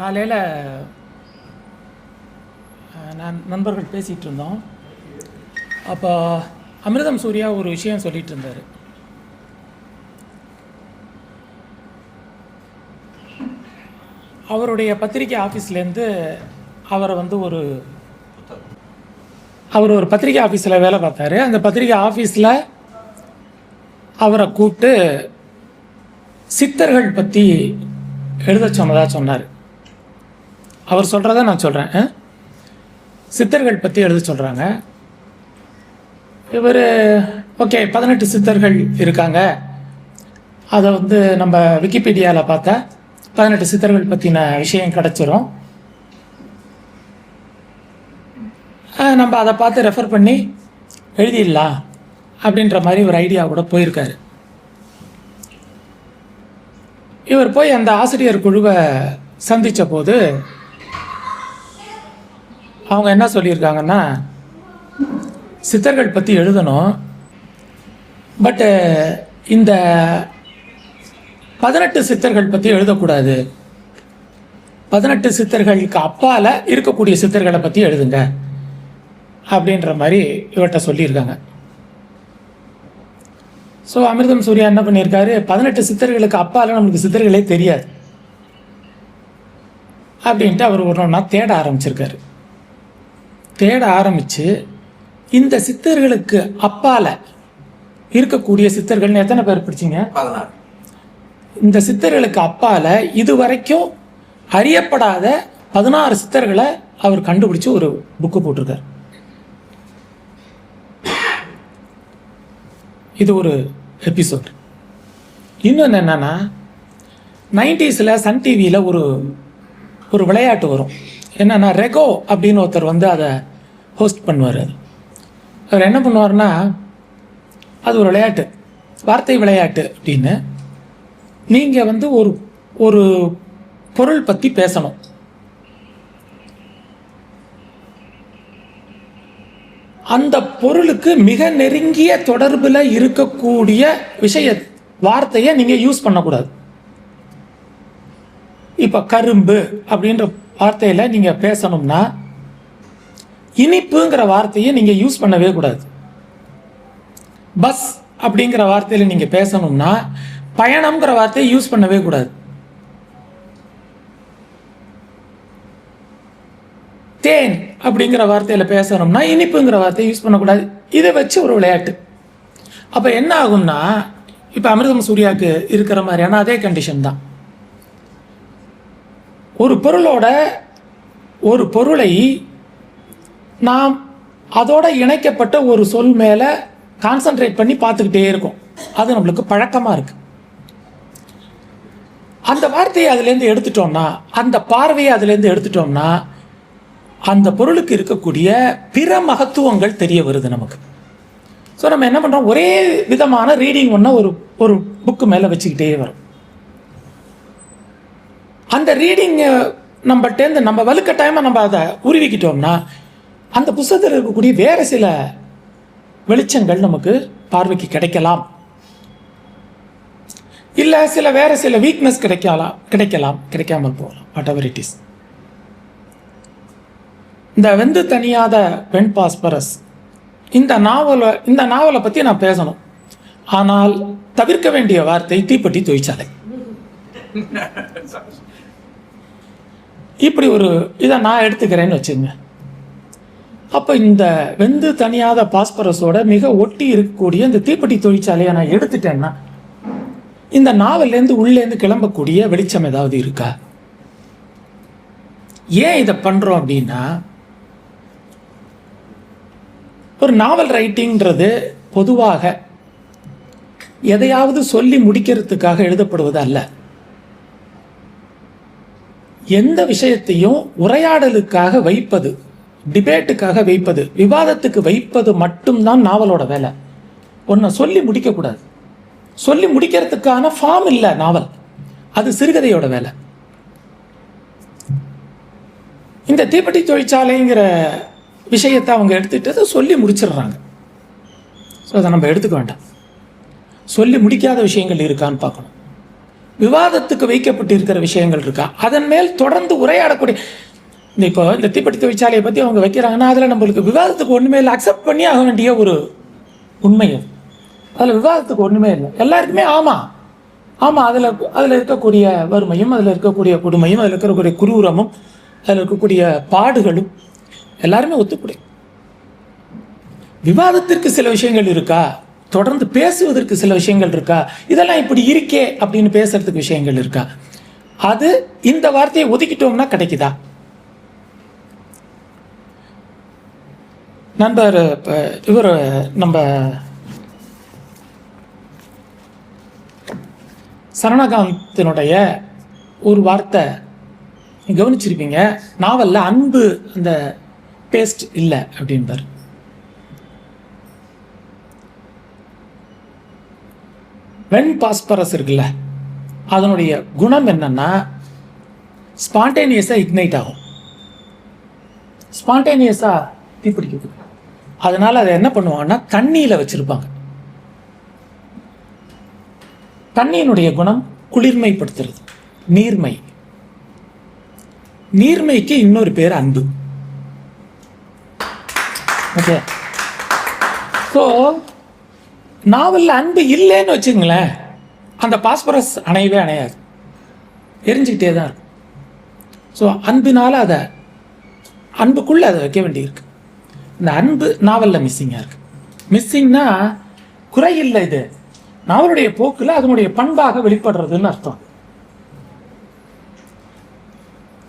காலையில் நான் நண்பர்கள் பேசிகிட்டு இருந்தோம். அப்போ அமிர்தம் சூர்யா ஒரு விஷயம் சொல்லிட்டு இருந்தார். அவருடைய பத்திரிக்கை ஆஃபீஸ்லேருந்து அவரை வந்து ஒரு அவர் ஒரு பத்திரிக்கை ஆஃபீஸில் வேலை பார்த்தாரு. அந்த பத்திரிக்கை ஆஃபீஸில் அவரை கூப்பிட்டு சித்தர்கள் பற்றி எழுத சொன்னதாக சொன்னார். அவர் சொல்கிறத நான் சொல்கிறேன் சித்தர்கள் பற்றி எழுத சொல்கிறாங்க இவர் ஓகே பதினெட்டு சித்தர்கள் இருக்காங்க. அதை வந்து நம்ம விக்கிபீடியாவில் பார்த்தா பதினெட்டு சித்தர்கள் பற்றின விஷயம் கிடச்சிரும். நம்ம அதை பார்த்து ரெஃபர் பண்ணி எழுதிடலாம் அப்படின்ற மாதிரி ஒரு ஐடியா கூட போயிருக்காரு. இவர் போய் அந்த ஆசிரியர் குழுவை சந்தித்த போது அவங்க என்ன சொல்லியிருக்காங்கன்னா சித்தர்கள் பற்றி எழுதணும். பட்டு இந்த பதினெட்டு சித்தர்கள் பற்றி எழுதக்கூடாது. பதினெட்டு சித்தர்களுக்கு அப்பால் இருக்கக்கூடிய சித்தர்களை பற்றி எழுதுங்க. அப்படின்ற மாதிரி இவர்கிட்ட சொல்லியிருக்காங்க. ஸோ அமிர்தம் சூர்யா என்ன பண்ணியிருக்காரு? பதினெட்டு சித்தர்களுக்கு அப்பால் நம்மளுக்கு சித்தர்களே தெரியாது. அப்படின்ட்டு அவர் ஒரு ஒன்றா தேட ஆரம்பிச்சிருக்காரு. தேட ஆரம்பித்து இந்த சித்தர்களுக்கு அப்பால இருக்கக்கூடிய சித்தர்கள்னு எத்தனை பேர் பிடிச்சிங்க? பதினாறு. இந்த சித்தர்களுக்கு அப்பால இதுவரைக்கும் அறியப்படாத பதினாறு சித்தர்களை அவர் கண்டுபிடிச்சு ஒரு புக்கு போட்டிருக்கார். இது ஒரு எபிசோட் இன்னொன்று என்னன்னா நைன்டிஸில் சன் டிவியில் ஒரு ஒரு விளையாட்டு வரும். என்னன்னா ரெகோ அப்படின்னு ஒருத்தர் வந்து அதை ஹோஸ்ட் பண்ணுவார். அது அவர் என்ன பண்ணுவார்னா அது ஒரு விளையாட்டு வார்த்தை விளையாட்டு அப்படின்னு. நீங்கள் வந்து ஒரு ஒரு பொருள் பற்றி பேசணும். அந்த பொருளுக்கு மிக நெருங்கிய தொடர்பில் இருக்கக்கூடிய விஷய வார்த்தையை நீங்கள் யூஸ் பண்ணக்கூடாது. இப்போ கரும்பு அப்படின்ற வார்த்தையில் நீங்கள் பேசணும்னா இனிப்புங்கிற வார்த்தையை நீங்கள் யூஸ் பண்ணவே கூடாது. பஸ் அப்படிங்கிற வார்த்தையில் நீங்கள் பேசணும்னா பயணம்ங்கிற வார்த்தையை யூஸ் பண்ணவே கூடாது. தேன் அப்படிங்கிற வார்த்தையில் பேசணும்னா இனிப்புங்கிற வார்த்தையை யூஸ் பண்ணக்கூடாது. இதை வச்சு ஒரு விளையாட்டு. அப்போ என்ன ஆகும்னா இப்போ அமிர்தம் சூர்யாவுக்கு இருக்கிற மாதிரியான அதே கண்டிஷன் தான். ஒரு பொருளோட ஒரு பொருளை நாம் அதோட இணைக்கப்பட்ட ஒரு சொல் மேலே கான்சென்ட்ரேட் பண்ணி பார்த்துக்கிட்டே இருக்கும். அது நம்மளுக்கு பழக்கமாக இருக்குது அந்த வார்த்தையை அதுலேருந்து எடுத்துட்டோம்னா அந்த பார்வையை அதுலேருந்து எடுத்துட்டோம்னா அந்த பொருளுக்கு இருக்கக்கூடிய பிற மகத்துவங்கள் தெரிய வருது நமக்கு. ஸோ நம்ம என்ன பண்ணுறோம் ஒரே விதமான ரீடிங் ஒன்று ஒரு ஒரு புக்கு மேலே வச்சுக்கிட்டே வரும். அந்த ரீடிங் நம்மகிட்டேருந்து நம்ம வலுக்கட்டாயமாக நம்ம அதை உருவிக்கிட்டோம்னா அந்த புஸ்தகத்தில் இருக்கக்கூடிய வேறு சில வெளிச்சங்கள் நமக்கு பார்வைக்கு கிடைக்கலாம். இல்லை சில வேறு சில வீக்னஸ் கிடைக்கலாம் கிடைக்கலாம் கிடைக்காமல் போகலாம். வாட் எவர் இட் இஸ் இந்த வெந்து தனியாத பெண் பாஸ்பரஸ் இந்த நாவலை இந்த நாவலை பற்றி நான் பேசணும். ஆனால் தவிர்க்க வேண்டிய வார்த்தை தீப்பெட்டி தொழிற்சாலை. இப்படி ஒரு இதை நான் எடுத்துக்கிறேன்னு வச்சுங்க அப்போ இந்த வெந்து தனியாத பாஸ்பரஸோட மிக ஒட்டி இருக்கக்கூடிய இந்த தீப்பெட்டி தொழிற்சாலையை நான் எடுத்துட்டேன்னா இந்த நாவல்லேருந்து உள்ளேருந்து கிளம்பக்கூடிய வெளிச்சம் ஏதாவது இருக்கா? ஏன் இதை பண்ணுறோம் அப்படின்னா ஒரு நாவல் ரைட்டிங்கிறது பொதுவாக எதையாவது சொல்லி முடிக்கிறதுக்காக எழுதப்படுவது அல்ல. எந்த விஷயத்தையும் உரையாடலுக்காக வைப்பது டிபேட்டுக்காக வைப்பது விவாதத்துக்கு வைப்பது மட்டும்தான் நாவலோட வேலை. ஒன்றை சொல்லி முடிக்கக்கூடாது. சொல்லி முடிக்கிறதுக்கான ஃபார்ம் இல்லை நாவல். அது சிறுகதையோட வேலை. இந்த தீப்பெட்டி தொழிற்சாலைங்கிற விஷயத்தை அவங்க எடுத்துகிட்டு சொல்லி முடிச்சிடுறாங்க. ஸோ அதை நம்ம எடுத்துக்க வேண்டாம். சொல்லி முடிக்காத விஷயங்கள் இருக்கான்னு பார்க்கணும். விவாதத்துக்கு வைக்கப்பட்டிருக்கிற விஷயங்கள் இருக்கா? அதன் மேல் தொடர்ந்து உரையாடக்கூடிய இந்த இப்போ இந்த தீப்பெட்டி தொழிற்சாலையை பற்றி அவங்க வைக்கிறாங்கன்னா அதில் நம்மளுக்கு விவாதத்துக்கு ஒன்றுமே இல்லை. அக்செப்ட் பண்ணி ஆக வேண்டிய ஒரு உண்மை அது. அதில் விவாதத்துக்கு ஒன்றுமே இல்லை. எல்லாருக்குமே ஆமாம் ஆமாம் அதில் அதில் இருக்கக்கூடிய வறுமையும் அதில் இருக்கக்கூடிய கொடுமையும் அதில் இருக்கக்கூடிய குரூரமும் அதில் இருக்கக்கூடிய பாடுகளும் எல்லாருமே ஒத்துக்கூடிய விவாதத்திற்கு சில விஷயங்கள் இருக்கா? தொடர்ந்து பேசுவதற்கு சில விஷயங்கள் இருக்கா? இதெல்லாம் இப்படி இருக்கே அப்படின்னு பேசுறதுக்கு விஷயங்கள் இருக்கா? அது இந்த வார்த்தையை ஒதுக்கிட்டோம்னா கிடைக்குதா? நண்பர் இவர் நம்ம சரணகாந்தினுடைய ஒரு வார்த்தை கவனிச்சிருப்பீங்க. நாவலில் அன்பு அந்த பேஸ்ட் இல்லை அப்படின்பார். வெண் பாஸ்பரஸ் இருக்குல்ல அதனுடைய குணம் என்னன்னா ஸ்பான்டேனியஸாக இக்னைட் ஆகும். ஸ்பான்டேனியஸாக தீப்பிடிக்குது அதனால் அதை என்ன பண்ணுவாங்கன்னா தண்ணியில் வச்சுருப்பாங்க. தண்ணியினுடைய குணம் குளிர்மைப்படுத்துறது நீர்மை. நீர்மைக்கு இன்னொரு பேர் அன்பு. ஓகே ஸோ நாவலில் அன்பு இல்லைன்னு வச்சுங்களேன் அந்த பாஸ்பரஸ் அணையவே அணையாது. எரிஞ்சுக்கிட்டே தான் இருக்கும். ஸோ அன்பினால் அதை அன்புக்குள்ளே அதை வைக்க வேண்டியிருக்கு. இந்த அன்பு நாவலில் மிஸ்ஸிங்காக இருக்கு. மிஸ்ஸிங்னா குறை இல்லை இது. நாவலுடைய போக்கில் அதனுடைய பண்பாக வெளிப்படுறதுன்னு அர்த்தம்.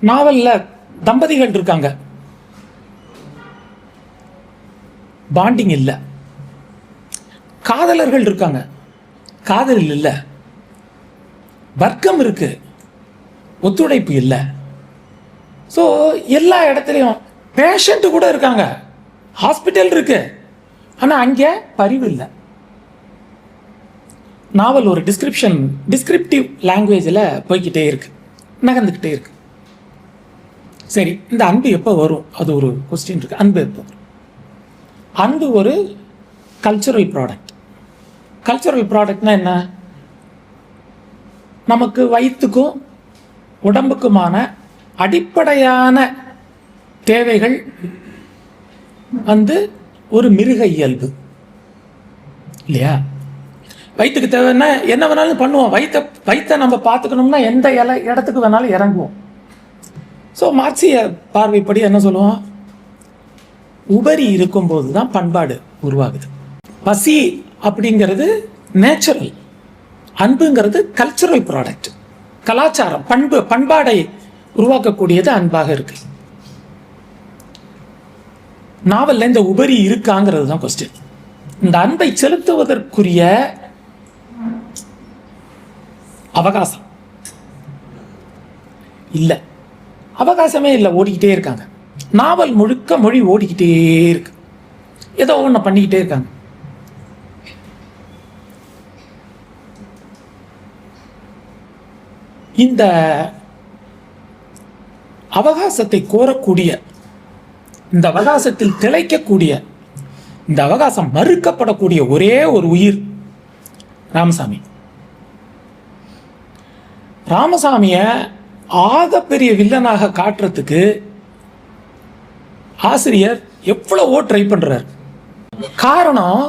நாவலில் தம்பதிகள் இருக்காங்க. பாண்டிங் இல்லை. காதலர்கள் இருக்காங்க. காதல் இல்லை. வர்க்கம் இருக்குது ஒத்துழைப்பு இல்லை. ஸோ எல்லா இடத்துலையும் பேஷண்ட்டு கூட இருக்காங்க. ஹாஸ்பிட்டல் இருக்குது ஆனால் அங்கே பரிவு இல்லை. நாவல் ஒரு டிஸ்கிரிப்ஷன் டிஸ்கிரிப்டிவ் லாங்குவேஜில் போய்கிட்டே இருக்கு. நகர்ந்துக்கிட்டே இருக்கு. சரி இந்த அன்பு எப்போ வரும்? அது ஒரு கொஸ்டின் இருக்குது அன்பு எப்போ வரும்? அன்பு ஒரு கல்ச்சுரல் ப்ராடக்ட் கல்ச்சுரல் ப்ராடக்ட்னா என்ன? நமக்கு வயிற்றுக்கும் உடம்புக்குமான அடிப்படையான தேவைகள் வந்து ஒரு மிருக இயல்பு. இல்லையா? வயிற்றுக்கு தேவைன்னா என்ன வேணாலும் பண்ணுவோம். வயிற்ற வயிற்றை நம்ம பார்த்துக்கணும்னா எந்த இல இடத்துக்கு வேணாலும் இறங்குவோம். ஸோ மார்க்சிய பார்வைப்படி என்ன சொல்லுவோம்? உபரி இருக்கும்போது தான் பண்பாடு உருவாகுது. பசி அப்படிங்கிறது நேச்சுரல் அன்புங்கிறது கல்ச்சுரல் ப்ராடக்ட் கலாச்சாரம் பண்பு பண்பாடை உருவாக்கக்கூடியது அன்பாக இருக்கு. நாவலில் இந்த உபரி இருக்காங்கிறது தான் கொஸ்டின் இந்த அன்பை செலுத்துவதற்குரிய அவகாசம். இல்லை. அவகாசமே இல்லை. ஓடிக்கிட்டே இருக்காங்க. நாவல் முழுக்க மொழி ஓடிக்கிட்டே இருக்கு. ஏதோ ஒன்று பண்ணிக்கிட்டே இருக்காங்க. இந்த அவகாசத்தை கோரக்கூடிய இந்த அவகாசத்தில் திளைக்கக்கூடிய இந்த அவகாசம் மறுக்கப்படக்கூடிய ஒரே ஒரு உயிர் ராமசாமி. ராமசாமிய ஆகப்பெரிய வில்லனாக காட்டுறதுக்கு ஆசிரியர் எவ்வளவோ ட்ரை பண்றார். காரணம்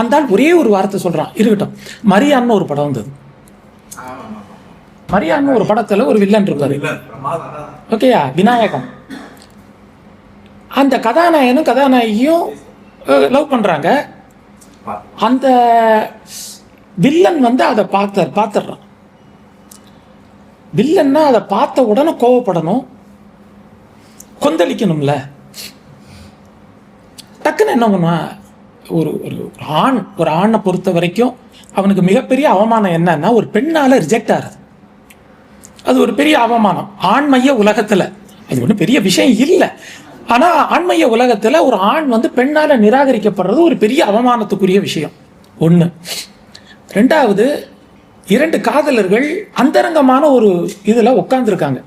அந்த ஒரே ஒரு வார்த்தை சொல்றான் இருக்கட்டும். மரியான்னு ஒரு படம் வந்தது. மரியான்னு ஒரு படத்துல ஒரு வில்லன் இருப்பாரு ஓகேயா விநாயகம் அந்த கதாநாயகனும் கதாநாயகியும் லவ் பண்றாங்க. அந்த வில்லன் வந்து அதை பார்த்த பார்த்துடுறான். வில்லன்னா அதை பார்த்த உடனே கோவப்படணும். கொந்தளிக்கணும்ல. டக்குன்னு என்ன பண்ணுவான் ஒரு ஒரு ஆண் ஒரு ஆணை பொறுத்த வரைக்கும் அவனுக்கு மிகப்பெரிய அவமானம் என்னன்னா ஒரு பெண்ணால ரிஜெக்ட் ஆகிறது அது ஒரு பெரிய அவமானம். ஆண்மைய உலகத்தில். அது ஒன்றும் பெரிய விஷயம் இல்லை. ஆனால் ஆண்மைய உலகத்தில் ஒரு ஆண் வந்து பெண்ணால் நிராகரிக்கப்படுறது ஒரு பெரிய அவமானத்துக்குரிய விஷயம். ஒன்று ரெண்டாவது இரண்டு காதலர்கள் அந்தரங்கமான ஒரு இதில் உட்காந்துருக்காங்க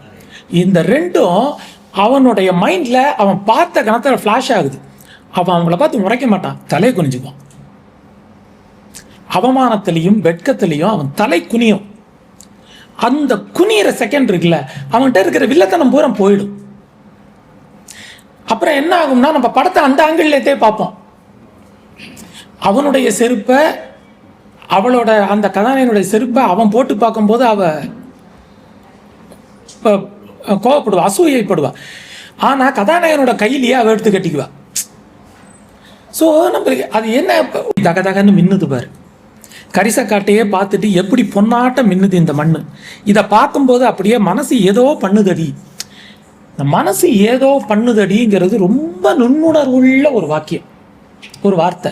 இந்த ரெண்டும் அவனுடைய மைண்டில் அவன் பார்த்த கணத்தில் ஃப்ளாஷ் ஆகுது. அவன் அவங்கள பார்த்து முறைக்க மாட்டான். தலை குனிஞ்சுக்குவான். அவமானத்திலையும் வெட்கத்திலையும் அவன் தலை குனியும். அந்த குனியிற செகண்ட் இருக்குல்ல அவன்கிட்ட இருக்கிற வில்லத்தனம் பூரா போயிடும். அப்புறம் என்ன ஆகும்னா நம்ம படத்தை அந்த ஆங்கிள்லேயே பார்ப்போம். அவனுடைய செருப்பை அவளோட அந்த கதாநாயகனுடைய செருப்பை அவன் போட்டு பார்க்கும்போது அவ கோவப்படுவா அசூயைப்படுவா. ஆனால் கதாநாயகனோட கையிலேயே அவள் எடுத்து கட்டிக்குவா. ஸோ நம்மளுக்கு அது என்ன தக தகன்னு மின்னுது பாரு. கரிசக்காட்டையே பார்த்துட்டு எப்படி பொன்னாட்டம் மின்னுது இந்த மண் இதை பார்க்கும்போது அப்படியே மனசு ஏதோ பண்ணுதடி. இந்த மனசு ஏதோ பண்ணுதடிங்கிறது ரொம்ப நுண்ணுணர்வுள்ள ஒரு வாக்கியம் ஒரு வார்த்தை.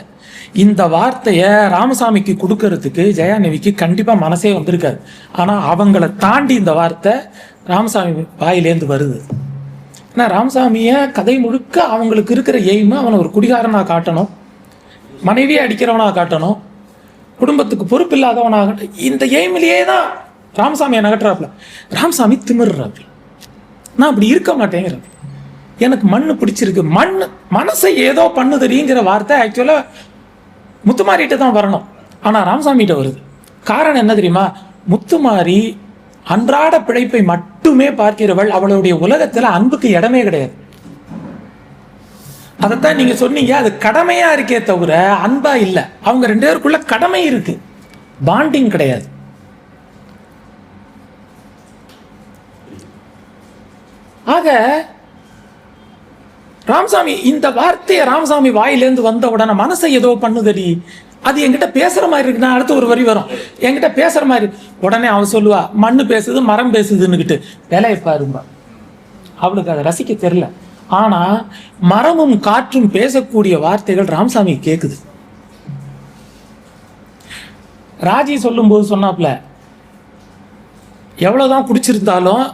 இந்த வார்த்தையை ராமசாமிக்கு கொடுக்கறதுக்கு ஜெயாநவிக்கு கண்டிப்பாக மனசே வந்திருக்காது. ஆனால் அவங்கள தாண்டி இந்த வார்த்தை ராமசாமி வாயிலேருந்து வருது. ஏன்னா ராமசாமியை கதை முழுக்க அவங்களுக்கு இருக்கிற எய்மு அவனை ஒரு குடிகாரனாக காட்டணும் மனைவியை அடிக்கிறவனாக காட்டணும் குடும்பத்துக்கு பொறுப்பு இல்லாதவனாக இந்த எய்மிலேயே தான் ராமசாமியை நகட்டுறாப்புல ராமசாமி திமிர்றாப்புல. நான் அப்படி இருக்க மாட்டேங்கிறது. எனக்கு மண்ணு பிடிச்சிருக்கு. மண் மனசை ஏதோ பண்ணுதுடிங்கிற வார்த்தை ஆக்சுவலாக முத்துமாரிகிட்ட தான் வரணும். ஆனால் ராமசாமிகிட்ட வருது. காரணம் என்ன தெரியுமா? முத்துமாரி அன்றாட பிழைப்பை மட்டுமே பார்க்கிறவள் அவளுடைய உலகத்தில் அன்புக்கு இடமே கிடையாது. அதைத்தான் நீங்க சொன்னீங்க. அது கடமையா இருக்கே தவிர அன்பா இல்லை. அவங்க ரெண்டு பேருக்குள்ள கடமை இருக்கு. பாண்டிங் கிடையாது. ஆக ராமசாமி இந்த வார்த்தையை ராமசாமி வாயிலேருந்து வந்த உடனே மனசை ஏதோ பண்ணுதடி. அது என்கிட்ட பேசுற மாதிரி இருக்குன்னா அடுத்து ஒரு வரி வரும். என்கிட்ட பேசுற மாதிரி. உடனே அவன் சொல்லுவா மண்ணு பேசுது மரம் பேசுதுன்னுக்கிட்டு வேலையை பாருங்க அவளுக்கு அதை ரசிக்க தெரியல. ஆனா மரமும் காற்றும் பேசக்கூடிய வார்த்தைகள் ராமசாமி கேக்குது. ராஜி சொல்லும்போது சொன்னாப்ல எவ்வளவுதான் குடிச்சிருந்தாலும்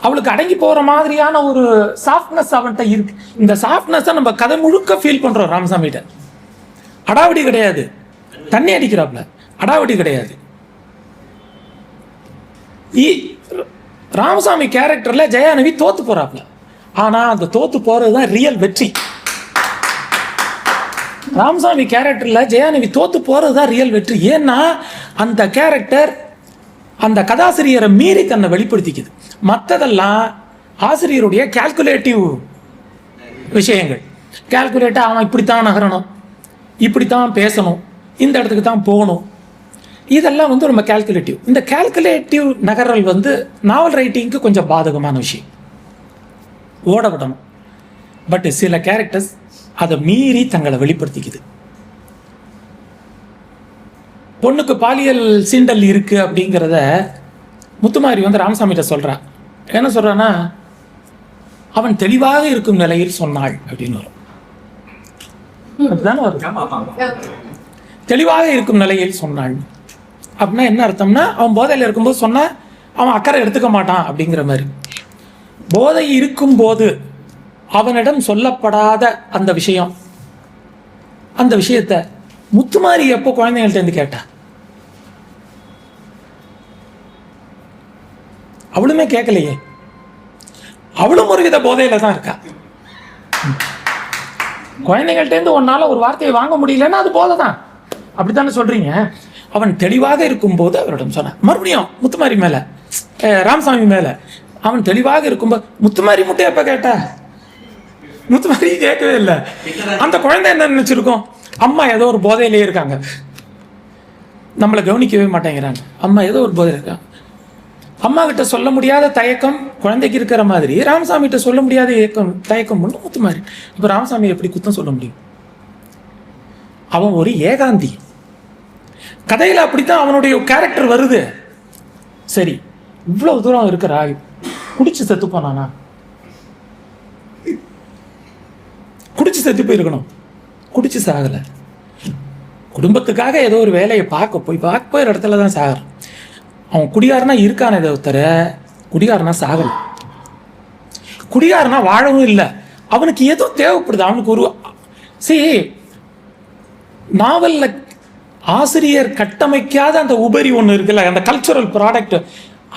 அவளுக்கு அடங்கி போற மாதிரியான ஒரு சாஃப்ட்னஸ் அவன்கிட்ட இருக்கு. இந்த சாஃப்ட்னஸை நம்ம கதை முழுக்க ஃபீல் பண்றோம் ராமசாமிகிட்ட. அடாவடி கிடையாது. தண்ணி அடிக்கிறாப்ல. அடாவடி கிடையாது. இ- ராமசாமி கேரக்டர்ல ஜெயானவி தோத்து போறாப்ல. ஆனா அந்த தோத்து போறது தான் ரியல் வெற்றி. ராமசாமி கேரக்டரில் ஜெயாநிதி தோத்து போகிறது தான் ரியல் வெற்றி. ஏன்னா அந்த கேரக்டர் அந்த கதாசிரியரை மீறி தன்னை வெளிப்படுத்திக்குது. மற்றதெல்லாம் ஆசிரியருடைய கால்குலேட்டிவ் விஷயங்கள். கால்குலேட்டாக அவன் இப்படித்தான் நகரணும். இப்படித்தான் பேசணும். இந்த இடத்துக்கு தான் போகணும். இதெல்லாம் வந்து ரொம்ப கால்குலேட்டிவ் இந்த கால்குலேட்டிவ் நகரல் வந்து நாவல் ரைட்டிங்க்கு கொஞ்சம் பாதகமான விஷயம். ஓட விடணும் பட் சில கேரக்டர்ஸ் அதை மீறி தங்களை வெளிப்படுத்திக்குது. பொண்ணுக்கு பாலியல் சீண்டல் இருக்கு அப்படிங்கிறத முத்துமாரி வந்து ராமசாமிகிட்ட சொல்றான் என்ன சொல்றான்னா அவன் தெளிவாக இருக்கும் நிலையில் சொன்னாள் அப்படின்னு வரும். வரும்? தெளிவாக இருக்கும் நிலையில் சொன்னாள். அப்படின்னா என்ன அர்த்தம்னா அவன் போதையில் இருக்கும்போது சொன்னா அவன் அக்கறை எடுத்துக்க மாட்டான் அப்படிங்கிற மாதிரி. போதை இருக்கும்போது அவனிடம் சொல்லப்படாத அந்த விஷயம் அந்த விஷயத்த முத்துமாரி எப்போ குழந்தைங்கள்ட்ட இருந்து கேட்டா? அவளுமே கேட்கலையே. அவளும் ஒரு வித போதையில தான் இருக்கா. குழந்தைகள்ட்ட இருந்து உன்னால ஒரு வார்த்தையை வாங்க முடியலன்னா அது போதை தான். அப்படித்தானே சொல்றீங்க? அவன் தெளிவாக இருக்கும்போது அவரிடம் சொன்னான் மறுபடியும் முத்துமாரி மேல ராமசாமி மேல அவன் தெளிவாக இருக்கும்போது முத்துமாரி முட்டை எப்போ கேட்டா? முத்துமாரி கேட்கவே இல்லை. அந்த குழந்தை என்ன நினைச்சிருக்கோம்? அம்மா ஏதோ ஒரு போதையிலே இருக்காங்க. நம்மளை கவனிக்கவே மாட்டேங்கிறாங்க அம்மா ஏதோ ஒரு போதையில் இருக்காங்க அம்மா கிட்ட சொல்ல முடியாத தயக்கம் குழந்தைக்கு இருக்கிற மாதிரி ராமசாமி கிட்ட சொல்ல முடியாத ஏக்கம் தயக்கம் ஒன்று முத்துமாரி இப்போ ராமசாமி எப்படி குத்தம் சொல்ல முடியும்? அவன் ஒரு ஏகாந்தி. கதையில் அப்படித்தான் அவனுடைய கேரக்டர் வருது. சரி இவ்வளோ தூரம் இருக்கிற குடிச்சு செத்து போனானா? குடிச்சு செத்து போயிருக்கணும். குடிச்சு சாகலை. குடும்பத்துக்காக ஏதோ ஒரு வேலையை பார்க்க போய் பார்க்க போயிற இடத்துல தான் சாகிறான் அவன் குடிகாரனா இருக்கானே தவிர குடிகாரனா சாகலை. குடிகாரனா வாழவும் இல்லை. அவனுக்கு ஏதோ தேவைப்படுது. அவனுக்கு ஒரு சி நாவல்ல ஆசிரியர் கட்டமைக்காத அந்த உபரி ஒன்று இருக்குல்ல அந்த கல்ச்சுரல் ப்ராடக்ட்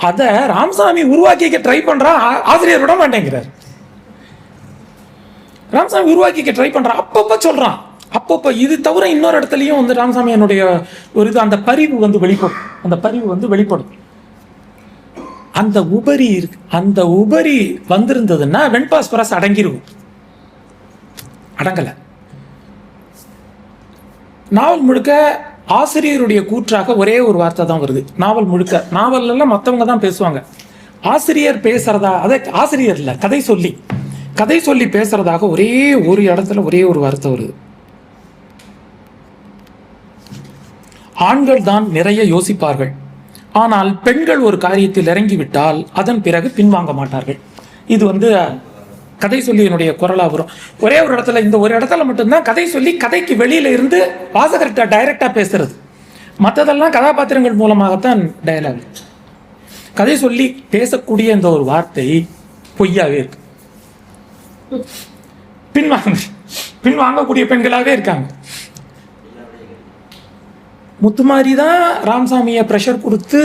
அதை ராமசாமி உருவாக்கிக்க ட்ரை பண்ணுறான் ஆ- ஆசிரியர் விட மாட்டேங்கிறார். ராமசாமி உருவாக்கிக்க ட்ரை பண்றான் அப்பப்போ சொல்கிறான் அப்பப்போ இது தவிர இன்னொரு இடத்துலையும் வந்து ராமசாமி என்னுடைய ஒரு இது அந்த பரிவு வந்து வெளிப்படும். அந்த பரிவு வந்து வெளிப்படும். அந்த உபரி இருக்கு அந்த உபரி வந்திருந்ததுன்னா வெண்பாஸ்பரஸ் அடங்கிருக்கும். அடங்கலை. நாவல் முழுக்க ஆசிரியருடைய கூற்றாக ஒரே ஒரு வார்த்தை தான் வருது. நாவல் முழுக்க. நாவல்லாம் எல்லாம் மற்றவங்க தான் பேசுவாங்க. ஆசிரியர் பேசுறதா அதை ஆசிரியர் இல்லை கதை சொல்லி. கதை சொல்லி பேசுறதாக ஒரே ஒரு இடத்துல ஒரே ஒரு வார்த்தை வருது. ஆண்கள் தான் நிறைய யோசிப்பார்கள். ஆனால் பெண்கள் ஒரு காரியத்தில் இறங்கிவிட்டால் அதன் பிறகு பின்வாங்க மாட்டார்கள். இது வந்து கதை சொல்லியினுடைய குரலாக வரும். ஒரே ஒரு இடத்துல இந்த ஒரு இடத்துல மட்டும்தான் கதை சொல்லி கதைக்கு வெளியில இருந்து வாசகர்கிட்ட டைரெக்டாக பேசுறது. மற்றதெல்லாம் கதாபாத்திரங்கள் மூலமாகத்தான் டயலாக் கதை சொல்லி பேசக்கூடிய இந்த ஒரு வார்த்தை பொய்யாவே இருக்கு. பின்வாங்க பின்வாங்கக்கூடிய பெண்களாகவே இருக்காங்க. முத்துமாரி தான் ராமசாமியை ப்ரெஷர் கொடுத்து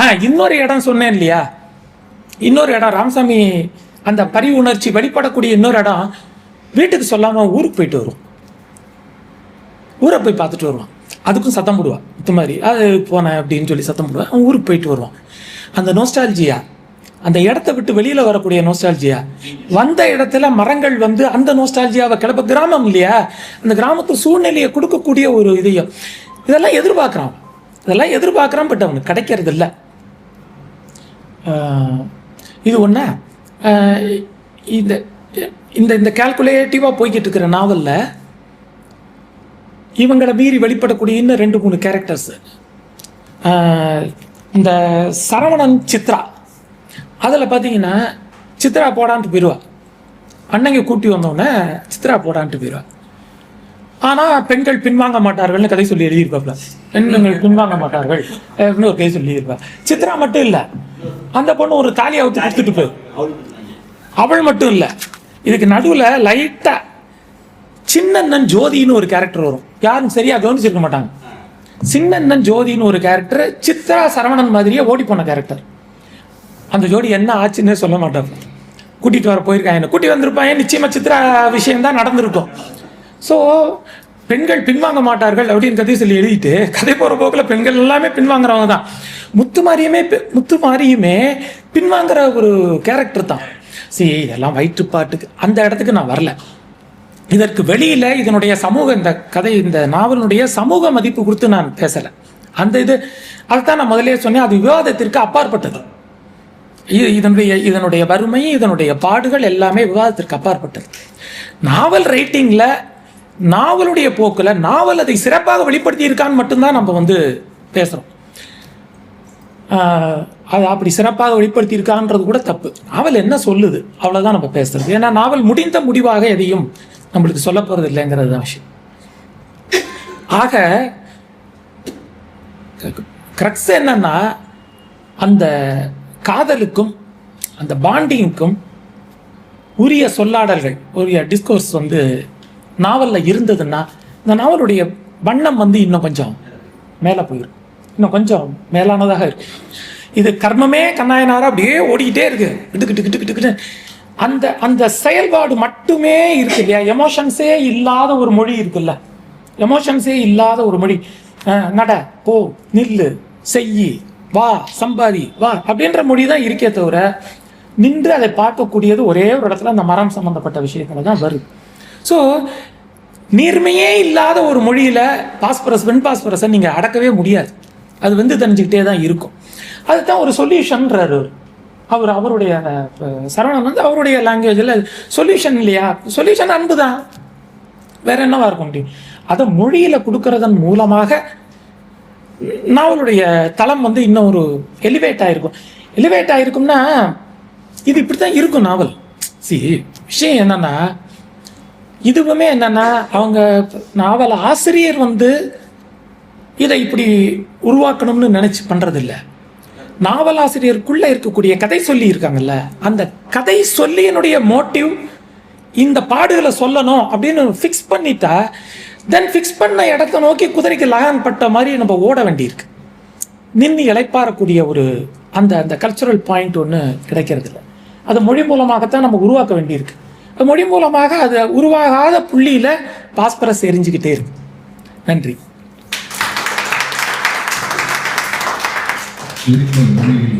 ஆ இன்னொரு இடம் சொன்னேன் இல்லையா? இன்னொரு இடம் ராமசாமி அந்த பரி உணர்ச்சி வெளிப்படக்கூடிய இன்னொரு இடம் வீட்டுக்கு சொல்லாமல் ஊருக்கு போயிட்டு வருவோம். ஊரை போய் பார்த்துட்டு வருவான். அதுக்கும் சத்தம் போடுவான் முத்துமாரி அது போனேன் அப்படின்னு சொல்லி சத்தம் போடுவான் அவன் ஊருக்கு போயிட்டு வருவான். அந்த நோஸ்டால்ஜியா அந்த இடத்த விட்டு வெளியில் வரக்கூடிய நோஸ்டால்ஜியா வந்த இடத்துல மரங்கள் வந்து அந்த நோஸ்டால்ஜியாவை கிளப்ப கிராமம் இல்லையா? அந்த கிராமத்து சூழ்நிலையை கொடுக்கக்கூடிய ஒரு இதையும். இதெல்லாம் எதிர்பார்க்குறான். இதெல்லாம் எதிர்பார்க்குறான் பட் அவனுக்கு கிடைக்கிறது இல்லை இது ஒன்று இந்த இந்த இந்த கால்குலேட்டிவாக போய்கிட்டு இருக்கிற நாவலில் இவங்களை மீறி வெளிப்படக்கூடிய இன்னும் ரெண்டு மூணு கேரக்டர்ஸ் இந்த சரவணன் சித்ரா. அதில் பார்த்தீங்கன்னா சித்ரா போடான்ட்டு போயிடுவா அண்ணங்க கூட்டி வந்தோடனே சித்ரா போடான்ட்டு போயிடுவா ஆனால் பெண்கள் பின்வாங்க மாட்டார்கள்னு கதை சொல்லி எழுதியிருப்பாப்ல. பெண்கள் பின்வாங்க மாட்டார்கள் அப்படின்னு ஒரு கதை சொல்லியிருப்பா சித்ரா மட்டும் இல்லை அந்த பொண்ணு ஒரு தாலியை அவுத்து கொடுத்துட்டு போய். அவள் மட்டும் இல்லை இதுக்கு நடுவில் லைட்டாக சின்னண்ணன் ஜோதின்னு ஒரு கேரக்டர் வரும். யாரும் சரியாக கவனிச்சிருக்க மாட்டாங்க. சின்னண்ணன் ஜோதின்னு ஒரு கேரக்டர் சித்ரா சரவணன் மாதிரியே ஓடி போன கேரக்டர் அந்த ஜோடி என்ன ஆச்சுன்னே சொல்ல மாட்டாங்க கூட்டிகிட்டு வர போயிருக்காங்க கூட்டி வந்திருப்பாங்க நிச்சயமாக சித்ரா விஷயம்தான் நடந்திருக்கும். ஸோ பெண்கள் பின்வாங்க மாட்டார்கள் அப்படின்னு கதை சொல்லி எழுதிட்டு கதை போகிற போக்கில் பெண்கள் எல்லாமே பின்வாங்குறவங்க தான் முத்து மாதிரியுமே முத்து முத்துமாரியுமே பின்வாங்குற ஒரு கேரக்டர் தான். சரி இதெல்லாம் வயிற்றுப்பாட்டுக்கு அந்த இடத்துக்கு நான் வரல. இதற்கு வெளியில் இதனுடைய சமூக இந்த கதை இந்த நாவலுடைய சமூக மதிப்பு கொடுத்து நான் பேசலை. அந்த இது அதுதான் நான் முதலே சொன்னேன். அது விவாதத்திற்கு அப்பாற்பட்டது. இது இதனுடைய இதனுடைய வறுமை இதனுடைய பாடுகள் எல்லாமே விவாதத்திற்கு அப்பாற்பட்டது. நாவல் ரைட்டிங்கில் நாவலுடைய போக்கில் நாவல் அதை சிறப்பாக வெளிப்படுத்தி இருக்கான்னு மட்டும்தான் நம்ம வந்து பேசுகிறோம் அது அப்படி சிறப்பாக வெளிப்படுத்தியிருக்கான்றது கூட தப்பு. நாவல் என்ன சொல்லுது? அவ்வளோதான் நம்ம பேசுறது. ஏன்னா நாவல் முடிந்த முடிவாக எதையும் நம்மளுக்கு சொல்ல போகிறது இல்லைங்கிறது தான் விஷயம். ஆக கிரக்ஸ் என்னன்னா அந்த காதலுக்கும் அந்த பாண்டிங்க்கும் உரிய சொல்லாடல்கள் உரிய டிஸ்கோர்ஸ் வந்து நாவலில் இருந்ததுன்னா இந்த நாவலுடைய வண்ணம் வந்து இன்னும் கொஞ்சம் மேலே போயிடும் இன்னும் கொஞ்சம் மேலானதாக இருக்கு. இது கர்மமே கண்ணாயனாரா அப்படியே ஓடிக்கிட்டே இருக்கு. கிட்டு கிட்டு கிட்டு கிட்டு அந்த அந்த செயல்பாடு மட்டுமே இருக்கு இல்லையா? எமோஷன்ஸே இல்லாத ஒரு மொழி இருக்குல்ல. எமோஷன்ஸே இல்லாத ஒரு மொழி. நட போ நில்லு செய்யி வா சம்பாதி வா அப்படின்ற மொழி தான் இருக்கே தவிர நின்று அதை பார்க்கக்கூடியது ஒரே ஒரு இடத்துல அந்த மரம் சம்பந்தப்பட்ட விஷயத்துல தான் வருது ஸோ நீர்மையே இல்லாத ஒரு மொழியில பாஸ்பரஸ் வெண் பாஸ்பரஸை நீங்கள் அடக்கவே முடியாது. அது வந்து தெரிஞ்சுக்கிட்டே தான் இருக்கும். அதுதான் ஒரு சொல்யூஷன்றார் அவர். அவர் அவருடைய சரவணன் வந்து அவருடைய லாங்குவேஜில் சொல்யூஷன் இல்லையா? சொல்யூஷன் அன்பு தான். வேற என்னவா இருக்க முடியும் அதை மொழியில் கொடுக்கறதன் மூலமாக நாவலுடைய தளம் வந்து இன்னும் ஒரு எலிவேட் ஆகிருக்கும் எலிவேட் ஆகிருக்கும்னா இது இப்படி தான் இருக்கும் நாவல். சி விஷயம் என்னன்னா இதுவுமே என்னன்னா அவங்க நாவல் ஆசிரியர் வந்து இதை இப்படி உருவாக்கணும்னு நினச்சி பண்ணுறதில்ல நாவலாசிரியருக்குள்ளே இருக்கக்கூடிய கதை சொல்லி இருக்காங்கல்ல அந்த கதை சொல்லியினுடைய மோட்டிவ் இந்த பாடுகளை சொல்லணும் அப்படின்னு ஃபிக்ஸ் பண்ணிட்டா தென் ஃபிக்ஸ் பண்ண இடத்த நோக்கி குதிரைக்கு லகான் பட்ட மாதிரி நம்ம ஓட வேண்டியிருக்கு. நின்று இழைப்பாறக்கூடிய ஒரு அந்த அந்த கல்ச்சுரல் பாயிண்ட் ஒன்று கிடைக்கிறது இல்லை அது மொழி மூலமாகத்தான் நம்ம உருவாக்க வேண்டியிருக்கு. அது மொழி மூலமாக அது உருவாகாத புள்ளியில் பாஸ்பரஸ் எரிஞ்சுக்கிட்டே இருக்கு. நன்றி. இருக்கும் மொழியில்